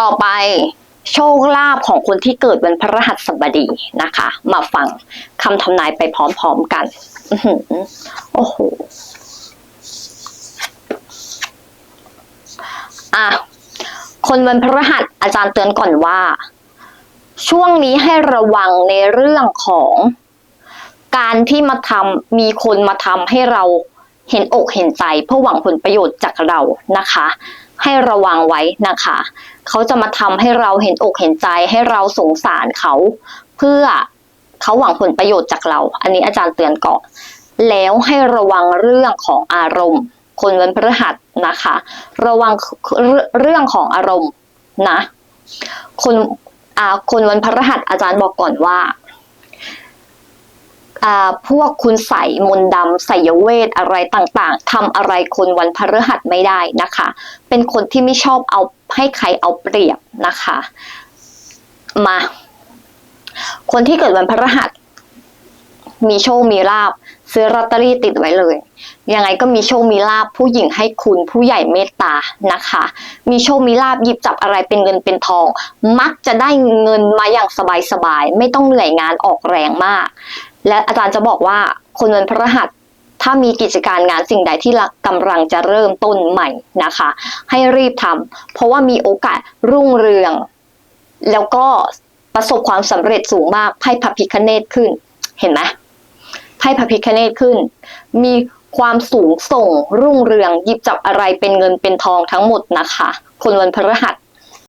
ต่อไปโชคลาภของคนที่เกิดวันพฤหัสบดีนะคะ มาฟังคำทำนายไปพร้อมๆกันโอ้โหอะคนวันพฤหัสอาจารย์เตือนก่อนว่า ช่วงนี้ให้ระวังในเรื่องของ การที่มาทำมีคนมาทำให้เราเห็นอกเห็นใจเพื่อหวังผลประโยชน์จากเรานะคะ ให้ระวังไว้นะคะ เขาจะมาทำให้เราเห็นอกเห็นใจให้เราสงสารเขา เพื่อเขาหวังผลประโยชน์จากเรา อันนี้อาจารย์เตือนก่อนแล้วให้ระวังเรื่องของอารมณ์ คนวันพฤหัสนะคะ ระวังเรื่องของอารมณ์นะ คนอ่าคนวันพฤหัสอาจารย์บอกก่อนว่าอ่า พวกคุณใส่มนดำใส่เวทอะไรต่างๆทำอะไรคนวันพฤหัสไม่ได้นะคะ เป็นคนที่ไม่ชอบเอาให้ใครเอาเปรียบนะคะ มา คนที่เกิดวันพฤหัส มีโชคมีลาบ ซื้อลอตเตอรี่ติดไว้เลย ยังไงก็มีโชคมีลาบผู้หญิงให้คุณผู้ใหญ่เมตตานะคะ มีโชคมีลาบหยิบจับอะไรเป็นเงินเป็นทอง มักจะได้เงินมาอย่างสบายๆไม่ต้องเหนื่อยงานออกแรงมาก และอาจารย์จะบอกว่าคนวันพฤหัสถ้ามีกิจการงานสิ่งใดที่กำลังจะเริ่มต้นใหม่นะคะ ให้รีบทำเพราะว่ามีโอกาสรุ่งเรือง แล้วก็ประสบความสำเร็จสูงมากไพ่พระพิคเนตขึ้น เห็นไหมไพ่พระพิคเนตขึ้น มีความสูงส่งรุ่งเรืองหยิบจับอะไรเป็นเงินเป็นทองทั้งหมดนะคะ คนวันพฤหัส